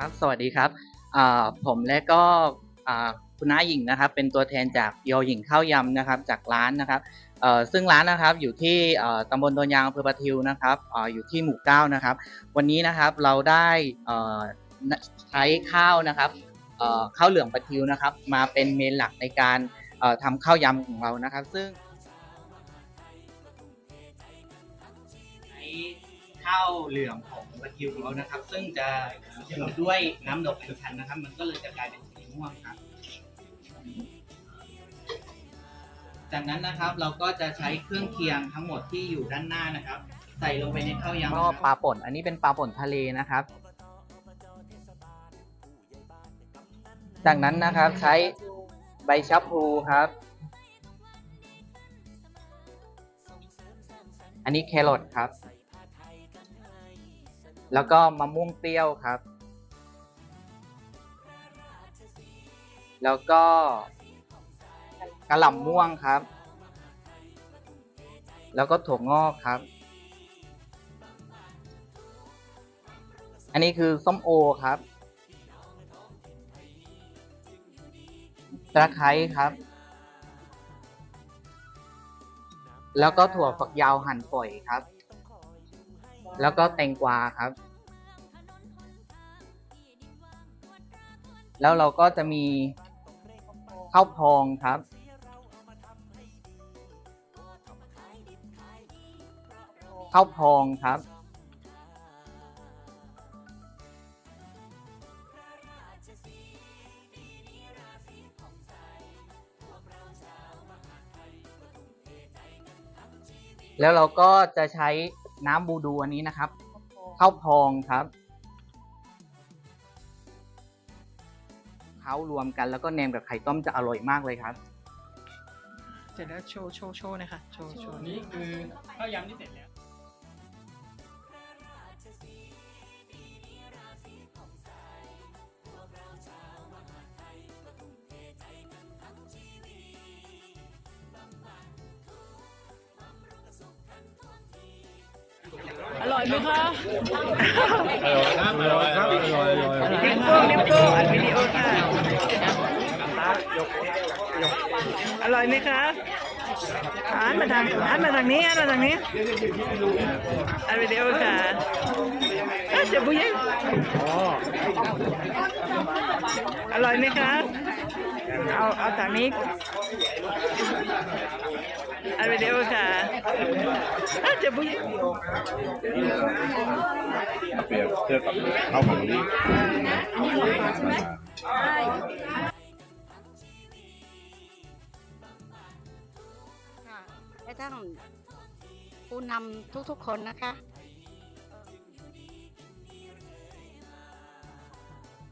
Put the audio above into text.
ครับ สวัสดีครับผมและก็คุณน้าหญิงนะครับ เป็นตัวแทนจากโยหญิงข้าวยำนะครับ จากร้านนะครับซึ่งร้านนะครับอยู่ที่ตำบลโดนยางอำเภอปะทิวนะครับออยู่ที่หมู่เก้านะครับ วันนี้นะครับเราได้ใช้ข้าวนะครับข้าวเหลืองปะทิวนะครับ มาเป็นเมนหลักในการทำข้าวยำของเรานะครับ ซึ่ง ข้าวเหลืองของวากิวของเรานะครับ ซึ่งจะอยู่ด้วยน้ำดอกอัญชันนะครับ มันก็เลยจะกลายเป็นสีม่วงครับ จากนั้นนะครับเราก็จะใช้เครื่องเคียงทั้งหมดที่อยู่ด้านหน้านะครับ ใส่ลงไปในข้าวยำก็ปลาป่น อันนี้เป็นปลาป่นทะเลนะครับ จากนั้นนะครับใช้ใบชะพลูครับ อันนี้แครอทครับ แล้วก็มะม่วงเปรี้ยวครับ แล้วก็กระหล่ำม่วงครับ แล้วก็ถั่วงอกครับ อันนี้คือส้มโอครับตะไคร้ครับ แล้วก็ถั่วฝักยาวหั่นฝอยครับ แล้วก็แตงกวาครับ แล้วเราก็จะมีข้าวพองครับ ข้าวพองครับ แล้วเราก็จะใช้ น้ำบูดูอันนี้นะครับข้าวพองครับเขารวมกันแล้วก็แนมกับไข่ต้มจะอร่อยมากเลยครับ เสร็จแล้วโชว์โชว์โชว์หนะคะโชว์โชว์ นี่คือข้าวยำที่เสร็จแล้ว อร่อยไหมคะอร่อยครับอร่อยครับอร่อยอร่อยนิ้วโป้งนิ้วโป้งอัดวิดีโอค่ะอร่อยไหมคะหันมาทางหันมาทางนี้หันมาทางนี้อัดวิดีโอค่ะอะเจะบุญยังอร่อยไหมคะเอาเอาทางนี้ อันวิดีโอค่ะอาจจะบุญยังเปรียบเทียบกับข้าวของนี้ค่ะและทั้งผู้นำทุกๆคนนะคะ